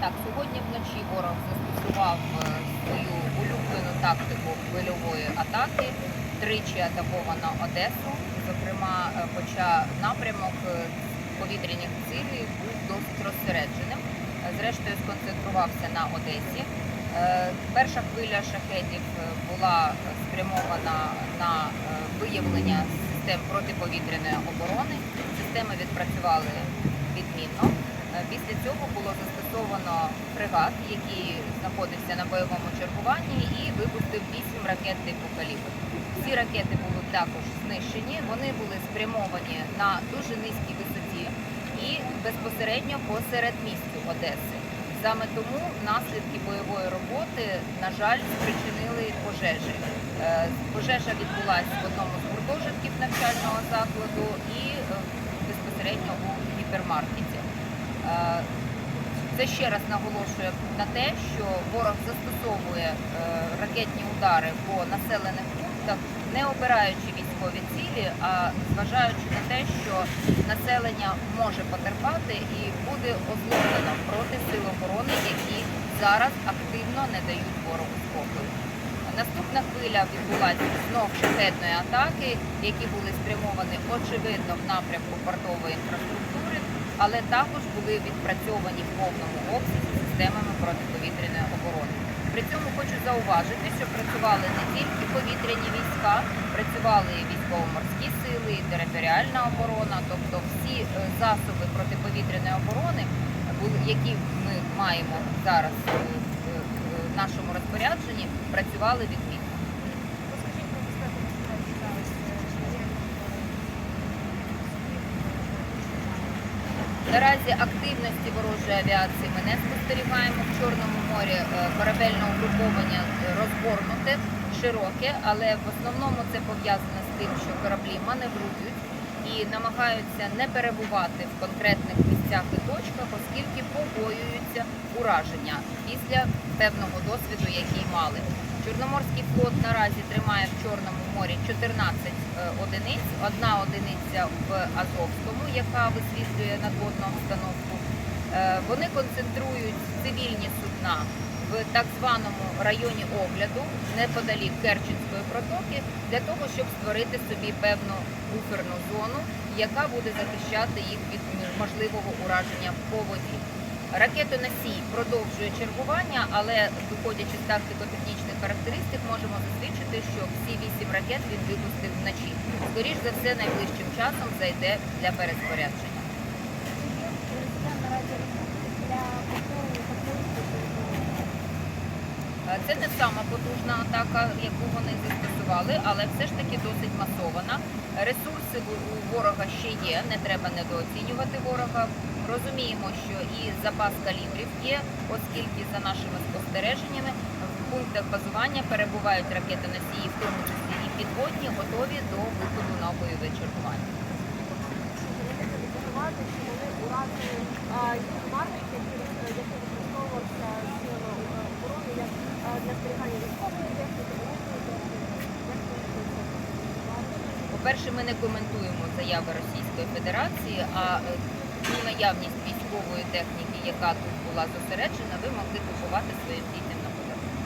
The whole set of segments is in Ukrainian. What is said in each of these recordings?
Так, сьогодні вночі ворог застосував е, свою улюблену тактику хвильової атаки. Тричі атаковано Одесу. Зокрема, е, хоча напрямок е, повітряних цілей був досить розсередженим. Зрештою, сконцентрувався на Одесі. Перша хвиля шахетів була спрямована на виявлення систем протиповітряної оборони. Системи відпрацювали відмінно. Е, Після цього було застосовано фрегат, який знаходився на бойовому чергуванні, і випустив 8 ракет типу калібр. Всі ракети були також знищені. Вони були спрямовані на дуже низькій висоті і безпосередньо по середмістю Одеси. Саме тому наслідки бойової роботи, на жаль, спричинили пожежі. Е, Пожежа відбулася в одному з гуртожитків навчального закладу і е, безпосередньо у гіпермаркеті. Це ще раз наголошує на те, що ворог застосовує е, ракетні удари по населених пунктах, не обираючи військові цілі, а зважаючи на те, що населення може потерпати і буде озлоблено проти сил оборони, які зараз активно не дають ворогу спокою. Наступна хвиля відбулася знов шахетної атаки, які були спрямовані очевидно в напрямку портової інфраструктури, але також були відпрацьовані в повному обсязі системами протиповітряної оборони. При цьому хочу зауважити, що працювали не тільки повітряні війська, працювали і військово-морські сили, і територіальна оборона, тобто всі е, засоби протиповітряної оборони, які ми маємо зараз е, е, в нашому розпорядженні, працювали відмінно. Наразі активності ворожої авіації ми не спостерігаємо в Чорному морі. е, Корабельне угруповання розгорнуте, широке, але в основному це пов'язано з тим, що кораблі маневрують і намагаються не перебувати в конкретних місцях і точках, оскільки побоюються ураження після певного досвіду, який мали. Чорноморський флот наразі тримає в Чорному морі 14 е, одиниць, одна одиниця в Азовському, яка висвітлює надводну обстановку. Е, Вони концентрують цивільні судна в так званому районі огляду неподалік Керченської протоки для того, щоб створити собі певну буферну зону, яка буде захищати їх від можливого ураження по воді. Ракетоносій продовжує чергування, але виходячи з тактико-технічних характеристик, можемо засвідчити, що всі вісім ракет він випустив вночі. Скоріш за все, найближчим часом зайде для фактично? Е, Це не сама потужна атака, яку вони застосували, але все ж таки досить масована. Ресурси у ворога ще є, не треба недооцінювати ворога. Розуміємо, що і запас калібрів є, оскільки за нашими спостереженнями в пунктах базування перебувають ракетоносії, в тому числі і підводні, готові до виходу на бойове чергування. Е, е, е? По-перше, ми не коментуємо заяви Російської Федерації, а е, ту наявність військової техніки, яка тут була зосереджена, ви могли купувати своїм дітям на подарунок.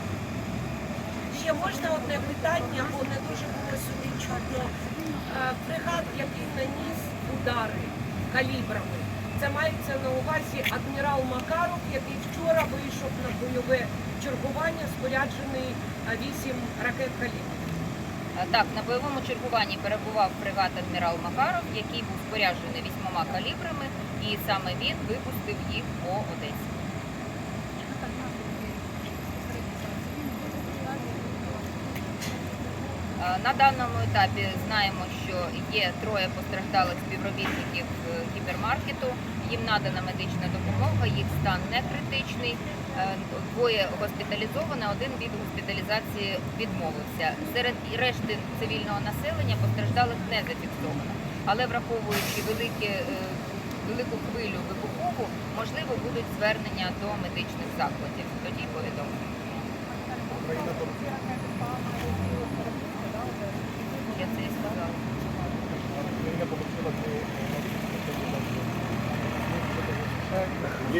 Ще можна одне питання, бо не дуже було сюди чутно. Е, Фрегат, який наніс удари калібрами, це мається на увазі адмірал Макаров, який вчора вийшов на бойове чергування, споряджений е, вісім ракет калібрів. А, Так, на бойовому чергуванні перебував фрегат адмірал Макаров, який був споряджений вісьмома калібрами, і саме він випустив їх по Одесі. На даному етапі знаємо, що є троє постраждалих співробітників е, гіпермаркету. Їм надана медична допомога, їх стан не критичний. Е, Двоє госпіталізовані, один від госпіталізації відмовився. Серед решти цивільного населення постраждалих не зафіксовано. Але враховуючи велике, е, велику хвилю вибухову, можливо, будуть звернення до медичних закладів. Тоді повідомимо. Ці ракети впали на кораблі, да, Одеси? Я це і сказала. Україна попросила про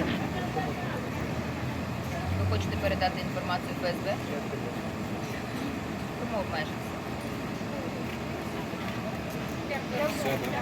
Ви хочете передати інформацію ФСБ? Тому обмежився. Дякую.